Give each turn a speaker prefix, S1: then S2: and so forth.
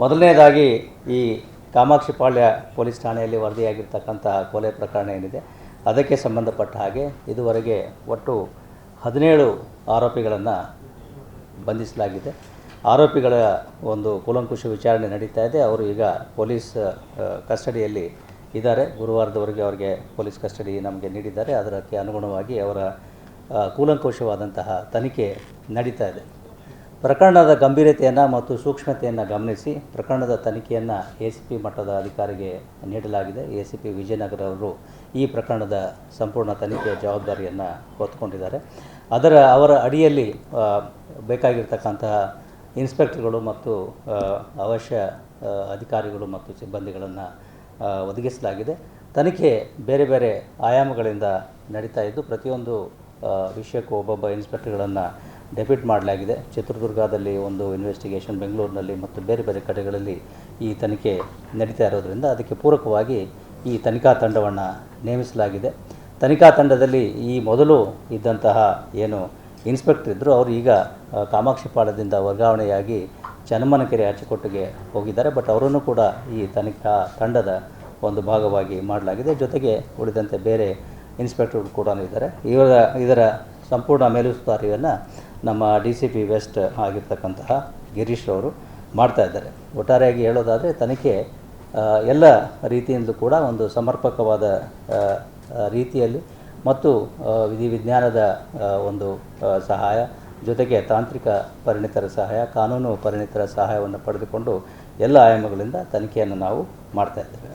S1: ಮೊದಲನೇದಾಗಿ ಈ ಕಾಮಾಕ್ಷಿಪಾಳ್ಯ ಪೊಲೀಸ್ ಠಾಣೆಯಲ್ಲಿ ವರದಿಯಾಗಿರ್ತಕ್ಕಂಥ ಕೊಲೆ ಪ್ರಕರಣ ಏನಿದೆ, ಅದಕ್ಕೆ ಸಂಬಂಧಪಟ್ಟ ಹಾಗೆ ಇದುವರೆಗೆ ಒಟ್ಟು ಹದಿನೇಳು ಆರೋಪಿಗಳನ್ನು ಬಂಧಿಸಲಾಗಿದೆ. ಆರೋಪಿಗಳ ಒಂದು ಕೂಲಂಕುಷ ವಿಚಾರಣೆ ನಡೀತಾ ಇದೆ. ಅವರು ಈಗ ಪೊಲೀಸ್ ಕಸ್ಟಡಿಯಲ್ಲಿ ಇದ್ದಾರೆ. ಗುರುವಾರದವರೆಗೆ ಅವರಿಗೆ ಪೊಲೀಸ್ ಕಸ್ಟಡಿ ನಮಗೆ ನೀಡಿದ್ದಾರೆ. ಅದಕ್ಕೆ ಅನುಗುಣವಾಗಿ ಅವರ ಕೂಲಂಕುಷವಾದಂತಹ ತನಿಖೆ ನಡೀತಾ ಇದೆ. ಪ್ರಕರಣದ ಗಂಭೀರತೆಯನ್ನು ಮತ್ತು ಸೂಕ್ಷ್ಮತೆಯನ್ನು ಗಮನಿಸಿ ಪ್ರಕರಣದ ತನಿಖೆಯನ್ನು ಎ ಸಿ ಪಿ ಮಟ್ಟದ ಅಧಿಕಾರಿಗೆ ನೀಡಲಾಗಿದೆ. ಎ ಸಿ ಪಿ ವಿಜಯನಗರ ಅವರು ಈ ಪ್ರಕರಣದ ಸಂಪೂರ್ಣ ತನಿಖೆಯ ಜವಾಬ್ದಾರಿಯನ್ನು ಹೊತ್ತುಕೊಂಡಿದ್ದಾರೆ. ಅದರ ಅವರ ಅಡಿಯಲ್ಲಿ ಬೇಕಾಗಿರ್ತಕ್ಕಂತಹ ಇನ್ಸ್ಪೆಕ್ಟರ್ಗಳು ಮತ್ತು ಅವಶ್ಯ ಅಧಿಕಾರಿಗಳು ಮತ್ತು ಸಿಬ್ಬಂದಿಗಳನ್ನು ಒದಗಿಸಲಾಗಿದೆ. ತನಿಖೆ ಬೇರೆ ಬೇರೆ ಆಯಾಮಗಳಿಂದ ನಡೀತಾ ಇದ್ದು, ಪ್ರತಿಯೊಂದು ವಿಷಯಕ್ಕೂ ಒಬ್ಬೊಬ್ಬ ಇನ್ಸ್ಪೆಕ್ಟರ್ಗಳನ್ನು ಡೆಪ್ಯೂಟ್ ಮಾಡಲಾಗಿದೆ. ಚಿತ್ರದುರ್ಗದಲ್ಲಿ ಒಂದು ಇನ್ವೆಸ್ಟಿಗೇಷನ್ ಬೆಂಗಳೂರಿನಲ್ಲಿ ಮತ್ತು ಬೇರೆ ಬೇರೆ ಕಡೆಗಳಲ್ಲಿ ಈ ತನಿಖೆ ನಡೀತಾ ಇರೋದರಿಂದ ಅದಕ್ಕೆ ಪೂರಕವಾಗಿ ಈ ತನಿಖಾ ತಂಡವನ್ನು ನೇಮಿಸಲಾಗಿದೆ. ತನಿಖಾ ತಂಡದಲ್ಲಿ ಈ ಮೊದಲು ಇದ್ದಂತಹ ಏನು ಇನ್ಸ್ಪೆಕ್ಟರ್ ಇದ್ದರು ಅವರು ಈಗ ಕಾಮಾಕ್ಷಿಪಾಳದಿಂದ ವರ್ಗಾವಣೆಯಾಗಿ ಚನ್ನಮ್ಮನಕೆರೆ ಅಚ್ಚುಕೊಟ್ಟಿಗೆ ಹೋಗಿದ್ದಾರೆ. ಬಟ್ ಅವರನ್ನು ಕೂಡ ಈ ತನಿಖಾ ತಂಡದ ಒಂದು ಭಾಗವಾಗಿ ಮಾಡಲಾಗಿದೆ. ಜೊತೆಗೆ ಉಳಿದಂತೆ ಬೇರೆ ಇನ್ಸ್ಪೆಕ್ಟರ್ ಕೂಡ ಇದ್ದಾರೆ. ಇವರ, ಇದರ ಸಂಪೂರ್ಣ ಮೇಲುಸ್ತುವಾರಿಯನ್ನು ನಮ್ಮ ಡಿ ಸಿ ಪಿ ವೆಸ್ಟ್ ಆಗಿರ್ತಕ್ಕಂತಹ ಗಿರೀಶ್ ಅವರು ಮಾಡ್ತಾ ಇದ್ದಾರೆ. ಒಟ್ಟಾರೆಯಾಗಿ ಹೇಳೋದಾದರೆ ತನಿಖೆ ಎಲ್ಲ ರೀತಿಯಿಂದಲೂ ಕೂಡ ಒಂದು ಸಮರ್ಪಕವಾದ ರೀತಿಯಲ್ಲಿ ಮತ್ತು ವಿಧಿ ವಿಧಿವಿಜ್ಞಾನದ ಒಂದು ಸಹಾಯ, ಜೊತೆಗೆ ತಾಂತ್ರಿಕ ಪರಿಣಿತರ ಸಹಾಯ, ಕಾನೂನು ಪರಿಣಿತರ ಸಹಾಯವನ್ನು ಪಡೆದುಕೊಂಡು ಎಲ್ಲ ಆಯಾಮಗಳಿಂದ ತನಿಖೆಯನ್ನು ನಾವು ಮಾಡ್ತಾ ಇದ್ದೇವೆ.